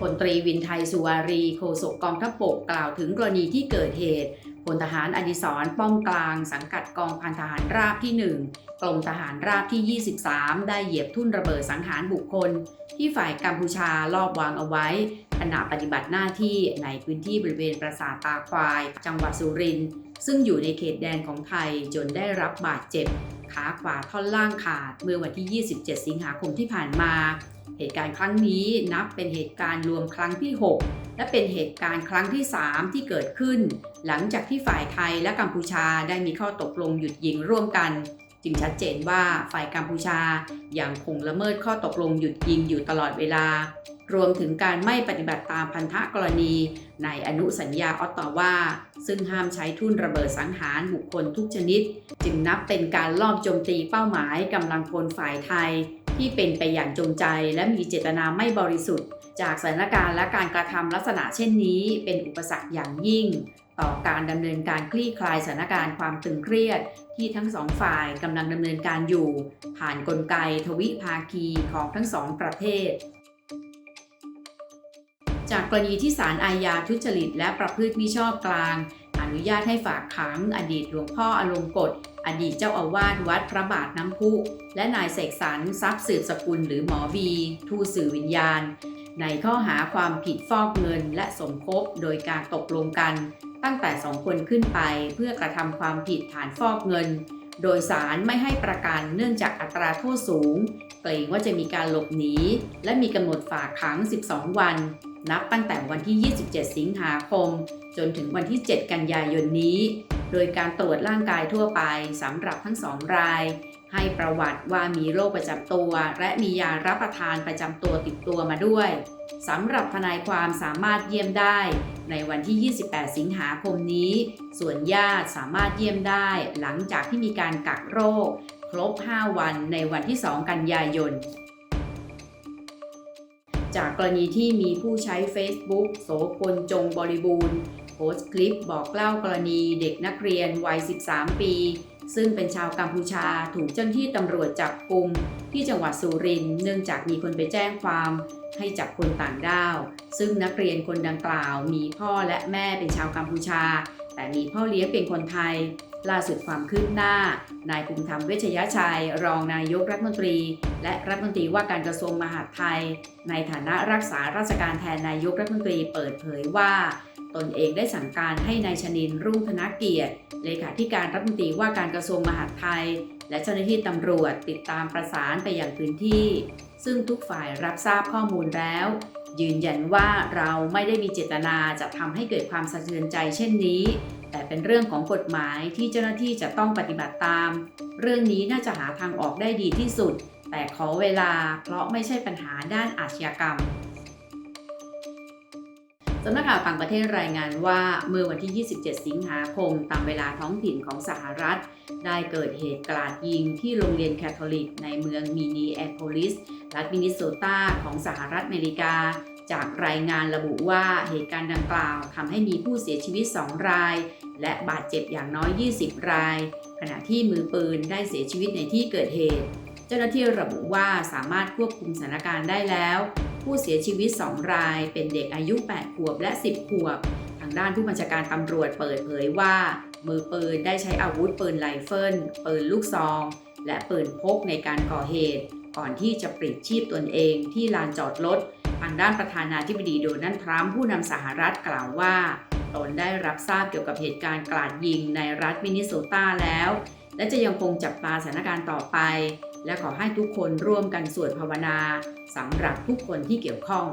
พลตรีวินไทยสุวารีโฆษกกองทัพบกกล่าวถึงกรณีที่เกิดเหตุพลทหารอดิศรป้อมกลางสังกัดกองพันทหารราบที่ 1 กรมทหารราบที่ 23 ได้เหยียบทุ่นระเบิดสังหารบุคคล ที่ฝ่ายกัมพูชาลอบวางเอาไว้ขณะปฏิบัติหน้าที่ในพื้นที่บริเวณปราสาทตาควาย จังหวัดสุรินทร์ซึ่งอยู่ในเขตแดนของไทยจนได้รับบาดเจ็บ ขาขวาท่อนล่างขาดเมื่อวันที่ 27 สิงหาคมที่ผ่านมา เหตุการณ์ครั้งนี้นับเป็นเหตุการณ์รวมครั้งที่ 6 และเป็นเหตุการณ์ครั้งที่ 3 ที่เกิดขึ้น หลังจากที่ฝ่ายไทยและกัมพูชาได้มีข้อตกลงหยุดยิงร่วมกัน จึงชัดเจนว่าฝ่ายกัมพูชายังคงละเมิดข้อตกลงหยุดยิงอยู่ตลอดเวลา รวมถึงการไม่ปฏิบัติตามพันธกรณีในอนุสัญญาออตตาวาซึ่งห้ามใช้ทุ่นระเบิดสังหารบุคคลทุกชนิด จึงนับเป็นการลอบโจมตีเป้าหมายกำลังพลฝ่ายไทย ที่เป็นไปอย่างจงใจและมีเจตนาไม่บริสุทธิ์ จากสถานการณ์และการกระทำลักษณะเช่นนี้ เป็นอุปสรรคอย่างยิ่ง ต่อการดำเนินการคลี่คลายสถานการณ์ความตึงเครียด ที่ทั้งสองฝ่ายกำลังดำเนินการอยู่ ผ่านนกลไกทวิภาคีของทั้งสองประเทศ จากกรณีที่ศาลอาญาทุจริต และประพฤติมิชอบกลาง อนุญาตให้ฝากขังอดีตหลวงพ่ออลงกฎอดีตเจ้าอาวาสวัดพระบาทน้ำพุ และนายเสกสรรทรัพย์สืบสกุลหรือหมอบีทูสื่อวิญญาณ ในข้อหาความผิดฟอกเงินและสมคบโดยการตกลงกัน ตั้งแต่สองคนขึ้นไปเพื่อกระทำความผิดฐานฟอกเงิน โดยสารไม่ให้ประกันเนื่องจากอัตราโทษสูง เกรงว่าจะมีการหลบหนี และมีกำหนดฝากขัง 12 วัน นับตั้งแต่วันที่ 27 สิงหาคม จนถึงวันที่ 7 กันยายนนี้ โดยการตรวจร่างกายทั่วไปสำหรับทั้งสองราย ให้ประวัติว่ามีโรคประจำตัว และมียารับประทานประจำตัวติดตัวมาด้วยสำหรับทนายความสามารถเยี่ยมได้ ในวันที่ 28 สิงหาคมนี้ ส่วนญาติสามารถเยี่ยมได้ หลังจากที่มีการกักโรค ครบ 5 วันในวันที่ 2 กันยายน จากกรณีที่มีผู้ใช้ Facebook โสพลจงบริบูรณ์ โพสต์คลิปบอกเล่ากรณีเด็กนักเรียนวัย 13 ปี ซึ่งเป็นชาวกัมพูชาถูกเจ้าหน้าที่ตำรวจจับกลุมที่จังหวัดสุรินทร์เนื่องจากมีคนไปแจ้งความให้จับคนต่างด้าว ซึ่งนักเรียนคนดังกล่าว มีพ่อและแม่เป็นชาวกัมพูชา แต่มีพ่อเลี้ยงเป็นคนไทย ล่าสุดความคืบหน้า นายภูมิธรรมเวชยชัย รองนายกรัฐมนตรี และรัฐมนตรีว่าการกระทรวงมหาดไทย ในฐานะรักษาราชการแทนนายกรัฐมนตรีเปิดเผยว่า ตนเองได้สั่งการให้นายชนินรุ่งธนเกียรติเลขาธิการรัฐมนตรีว่าการกระทรวงมหาดไทย และเจ้าหน้าที่ตำรวจติดตามประสานไปยังพื้นที่ ซึ่งทุกฝ่ายรับทราบข้อมูลแล้ว ยืนยันว่าเราไม่ได้มีเจตนาจะทำให้เกิดความสะเทือนใจเช่นนี้ แต่เป็นเรื่องของกฎหมายที่เจ้าหน้าที่จะต้องปฏิบัติตาม เรื่องนี้น่าจะหาทางออกได้ดีที่สุด แต่ขอเวลาเพราะไม่ใช่ปัญหาด้านอาชญากรรมสำนักข่าวต่างประเทศรายงานว่าเมื่อวันที่ 27 สิงหาคม ตามเวลาท้องถิ่นของสหรัฐ ได้เกิดเหตุกราดยิงที่โรงเรียนแคทอลิกในเมืองมินีแอโพลิส รัฐมินนิโซตาของสหรัฐอเมริกา จากรายงานระบุว่าเหตุการณ์ดังกล่าวทำให้มีผู้เสียชีวิต 2 ราย และบาดเจ็บอย่างน้อย 20 ราย ขณะที่มือปืนได้เสียชีวิตในที่เกิดเหตุ เจ้าหน้าที่ระบุว่าสามารถควบคุมสถานการณ์ได้แล้ว ผู้เสียชีวิต 2 ราย เป็นเด็กอายุ 8 ขวบและ 10 ขวบ ทางด้านผู้บัญชาการตำรวจเปิดเผยว่า มือปืนได้ใช้อาวุธปืนไรเฟิลปืนลูกซอง และปืนพกในการก่อเหตุ ก่อนที่จะปลิดชีพตนเองที่ลานจอดรถ ทางด้านประธานาธิบดีโดนัลด์ทรัมป์ผู้นำสหรัฐกล่าวว่า ตนได้รับทราบเกี่ยวกับเหตุการณ์กราดยิงในรัฐมินนิโซตาแล้ว และจะยังคงจับตาสถานการณ์ต่อไป และขอให้ทุกคนร่วมกันสวดภาวนาสำหรับทุกคนที่เกี่ยวข้อง